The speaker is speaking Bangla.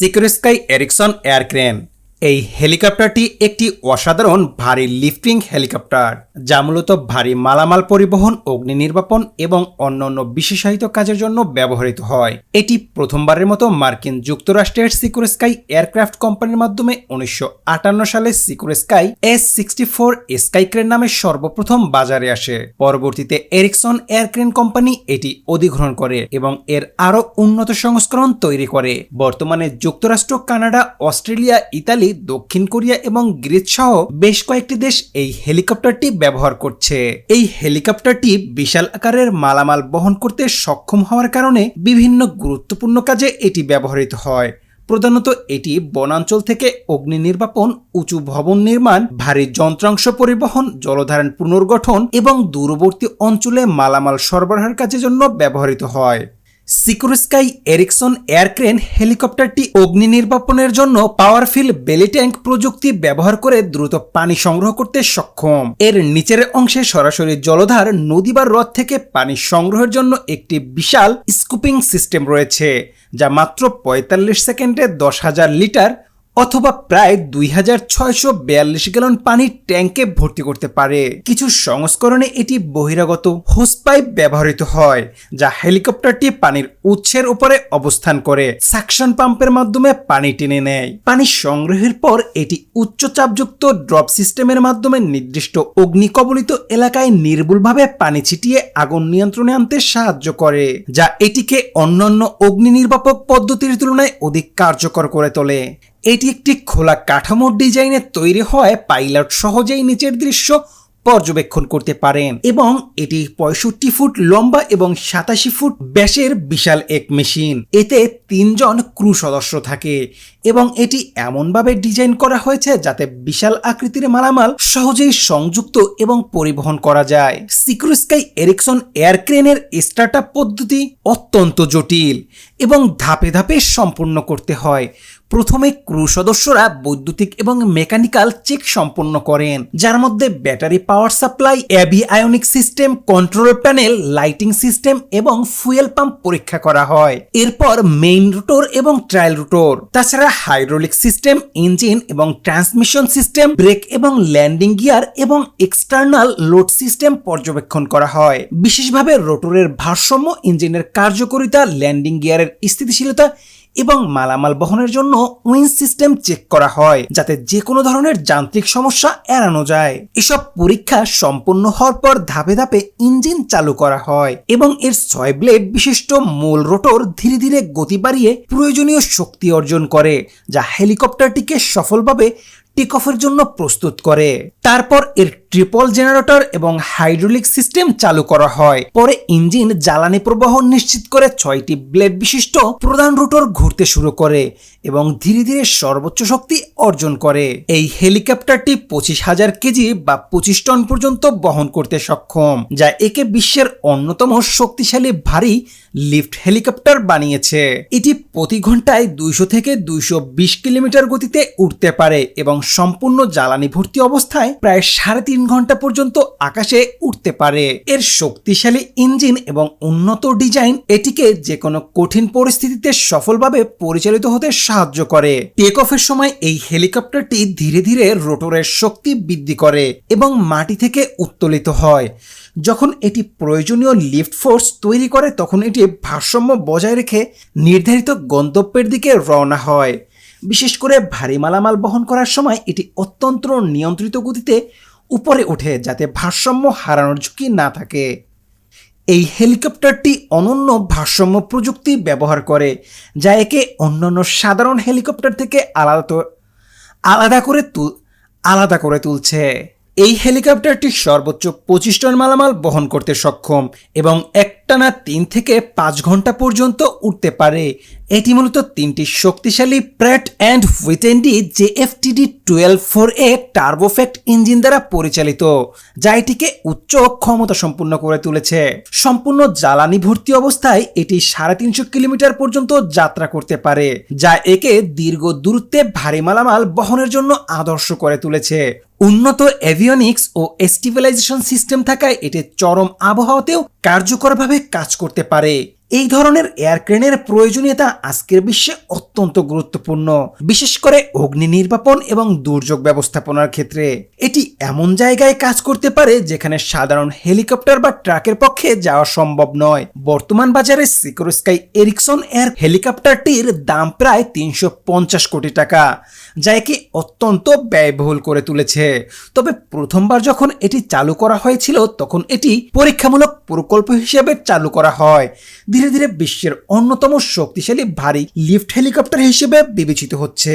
সিকিউর স্কাই এরিকসন এয়ারক্রেন এই হেলিকপ্টারটি একটি অসাধারণ ভারী লিফটিং হেলিকপ্টার, যা মূলত ভারী মালামাল পরিবহন, অগ্নি নির্বাপন এবং অন্যান্য বিশেষায়িত কাজের জন্য ব্যবহৃত হয়। এটি প্রথমবারের মতো মার্কিন যুক্তরাষ্ট্রের সিকিউর স্কাই এয়ারক্রাফট কোম্পানির মাধ্যমে উনিশশো সালে Sikorsky S sixty four Skycrane নামে সর্বপ্রথম বাজারে আসে। পরবর্তীতে এরিকসন এয়ারক্রেন কোম্পানি এটি অধিগ্রহণ করে এবং এর আরও উন্নত সংস্করণ তৈরি করে। বর্তমানে যুক্তরাষ্ট্র, কানাডা, অস্ট্রেলিয়া, ইতালি দক্ষিণ কোরিয়া এবং গ্রিস সহ বেশ কয়েকটি দেশ এই হেলিকপ্টারটি ব্যবহার করছে। এই হেলিকপ্টারটি বিশাল আকারের মালামাল বহন করতে সক্ষম হওয়ার কারণে বিভিন্ন গুরুত্বপূর্ণ কাজে এটি ব্যবহৃত হয়। প্রধানত এটি বনাঞ্চল থেকে অগ্নি নির্বাপন, উঁচু ভবন নির্মাণ, ভারী যন্ত্রাংশ পরিবহন, জলধারণ পুনর্গঠন এবং দূরবর্তী অঞ্চলে মালামাল সরবরাহের কাজের জন্য ব্যবহৃত হয়। সিকিউর স্কাই এরিকসন এয়ারক্রেন হেলিকপ্টারটি অগ্নি নির্বাপনের জন্য পাওয়ারফিল বেলি ট্যাঙ্ক প্রযুক্তি ব্যবহার করে দ্রুত পানি সংগ্রহ করতে সক্ষম। এর নিচের অংশে সরাসরি জলধার, নদী বা হ্রদ থেকে পানি সংগ্রহের জন্য একটি বিশাল স্কুপিং সিস্টেম রয়েছে, যা মাত্র পঁয়তাল্লিশ সেকেন্ডে দশ হাজার লিটার অথবা প্রায় দুই হাজার ছয়শো বিয়াল্লিশ গ্যালন পানি ট্যাঙ্কে ভর্তি করতে পারে। কিছু সংস্করণে এটি বহিরাগত হোস পাইপ ব্যবহৃত হয়, যা হেলিকপ্টারটি পানির উৎসের উপরে অবস্থান করে, সাকশন পাম্পের মাধ্যমে পানি টেনে নেয়। পানি সংগ্রহের পর এটি উচ্চ চাপযুক্ত ড্রপ সিস্টেমের মাধ্যমে নির্দিষ্ট অগ্নিকবলিত এলাকায় নির্ভুলভাবে পানি ছিটিয়ে আগুন নিয়ন্ত্রণে আনতে সাহায্য করে, যা এটিকে অন্যান্য অগ্নি নির্বাপক পদ্ধতির তুলনায় অধিক কার্যকর করে তোলে। এটি একটি খোলা কাঠামোর ডিজাইনে তৈরি হয় পাইলট সহজেই নিচের দৃশ্য পর্যবেক্ষণ করতে পারেন এবং এটি পঁয়ষট্টি ফুট লম্বা এবং সাতাশি ফুট ব্যাসের বিশাল এক মেশিন। এতে তিনজন ক্রু সদস্য থাকে এবং এটি এমনভাবে ডিজাইন করা হয়েছে যাতে বিশাল আকৃতির মালামাল সহজেই সংযুক্ত এবং পরিবহন করা যায়। সিকিউর স্কাই এরিকসন এয়ারক্রেনের স্টার্ট পদ্ধতি অত্যন্ত জটিল এবং ধাপে ধাপে সম্পূর্ণ করতে হয়। প্রথমে ক্রু সদস্যরা বৈদ্যুতিক এবং মেকানিক্যাল চেক সম্পন্ন করেন, যার মধ্যে battery power supply, avionic system, control panel, lighting system এবং ফুয়েল পাম্প পরীক্ষা করা হয়। এরপর মেইন রুটোর এবং ট্রায়াল রুটোর, তাছাড়া হাইড্রোলিক সিস্টেম, ইঞ্জিন এবং ট্রান্সমিশন সিস্টেম, ব্রেক এবং ল্যান্ডিং গিয়ার এবং এক্সটার্নাল লোড সিস্টেম পর্যবেক্ষণ করা হয়। বিশেষভাবে রোটরের ভারসাম্য, ইঞ্জিনের কার্যকারিতা, ল্যান্ডিং গিয়ারের স্থিতিশীলতা এবং মালামাল বহনের জন্য উইন সিস্টেম চেক করা হয়, যাতে যে কোনো ধরনের যান্ত্রিক সমস্যা এড়ানো যায়। এসব পরীক্ষা সম্পন্ন হওয়ার পর ধাপে ধাপে ইঞ্জিন চালু করা হয় এবং এর ছয় ব্লেড বিশিষ্ট মূল রোটর ধীরে ধীরে গতি বাড়িয়ে প্রয়োজনীয় শক্তি অর্জন করে, যা হেলিকপ্টারটিকে সফলভাবে টেক অফের জন্য প্রস্তুত করে। তারপর এর ট্রিপল জেনারেটর এবং হাইড্রোলিক সিস্টেম চালু করা হয়। পরে ইঞ্জিন জ্বালানি প্রবাহ নিশ্চিত করে ছয়টি ব্লেড বিশিষ্ট প্রধান রুটর ঘুরতে শুরু করে এবং ধীরে ধীরে সর্বোচ্চ শক্তি অর্জন করে। এই হেলিকপ্টারটি পঁচিশ হাজার কেজি বা পঁচিশ টন পর্যন্ত বহন করতে সক্ষম, যা একে বিশ্বের অন্যতম শক্তিশালী ভারী লিফট হেলিকপ্টার বানিয়েছে। এটি প্রতি ঘন্টায় দুইশো থেকে দুইশো বিশ কিলোমিটার গতিতে উঠতে পারে এবং সম্পূর্ণ জ্বালানি ভর্তি অবস্থায় প্রায় সাড়ে তিন ঘণ্টা পর্যন্ত আকাশে উঠতে পারে। এর শক্তিশালী ইঞ্জিন এবং উন্নত ডিজাইন এটিকে যে কোনো কঠিন পরিস্থিতিতে সফলভাবে পরিচালিত হতে সাহায্য করে। টেক অফের সময় এই হেলিকপ্টারটি ধীরে ধীরে রোটরের শক্তি বৃদ্ধি করে এবং মাটি থেকে উত্তোলিত হয়। যখন এটি প্রয়োজনীয় লিফট ফোর্স তৈরি করে, তখন এটি ভারসাম্য বজায় রেখে নির্ধারিত গন্তব্যের দিকে রওনা হয়। বিশেষ করে ভারী মালামাল বহন করার সময় এটি অত্যন্ত নিয়ন্ত্রিত গতিতে উপরে ওঠে যাতে ভারসাম্য হারানোর ঝুঁকি না থাকে। এই হেলিকপ্টারটি অনন্য ভারসাম্য প্রযুক্তি ব্যবহার করে, যা একে অন্যান্য সাধারণ হেলিকপ্টার থেকে আলাদা আলাদা করে তুল আলাদা করে তুলছে। এই হেলিকপ্টারটি সর্বোচ্চ পঁচিশ টন মালামাল বহন করতে সক্ষম এবং একটানা তিন থেকে পাঁচ ঘণ্টা পর্যন্ত উঠতে পারে এটি মূলত তিনটি শক্তিশালী Pratt and Whitney JFTD twelve four A turboshaft engine দ্বারা পরিচালিত, যা এটিকে উচ্চ ক্ষমতা সম্পূর্ণ করে তুলেছে। সম্পূর্ণ জ্বালানি ভর্তি অবস্থায় এটি সাড়ে তিনশো কিলোমিটার পর্যন্ত যাত্রা করতে পারে, যা একে দীর্ঘ দূরত্বে ভারী মালামাল বহনের জন্য আদর্শ করে তুলেছে। উন্নত এভিওনিক্স ও স্টিবিলাইজেশন সিস্টেম থাকায় এটি চরম আবহাওয়াতেও কার্যকরভাবে কাজ করতে পারে। এই ধরনের এয়ারক্রেনের প্রয়োজনীয়তা আজকের বিশ্বে অত্যন্ত গুরুত্বপূর্ণ, বিশেষ করে অগ্নি নির্বাপন এবং দুর্যোগ ব্যবস্থাপনার ক্ষেত্রে। এটি এমন জায়গায় কাজ করতে পারে যেখানে সাধারণ হেলিকপ্টার বা ট্রাকের পক্ষে যাওয়া সম্ভব নয়। বর্তমান বাজারে সিকোরস্কাই এরিকসন এয়ার হেলিকপ্টারটির দাম প্রায় তিনশো পঞ্চাশ কোটি টাকা, যা একে অত্যন্ত ব্যয়বহুল করে তুলেছে। তবে প্রথমবার যখন এটি চালু করা হয়েছিল, তখন এটি পরীক্ষামূলক প্রকল্প হিসেবে চালু করা হয়। ধীরে ধীরে বিশ্বের অন্যতম শক্তিশালী ভারী লিফট হেলিকপ্টার হিসেবে বিবেচিত হচ্ছে।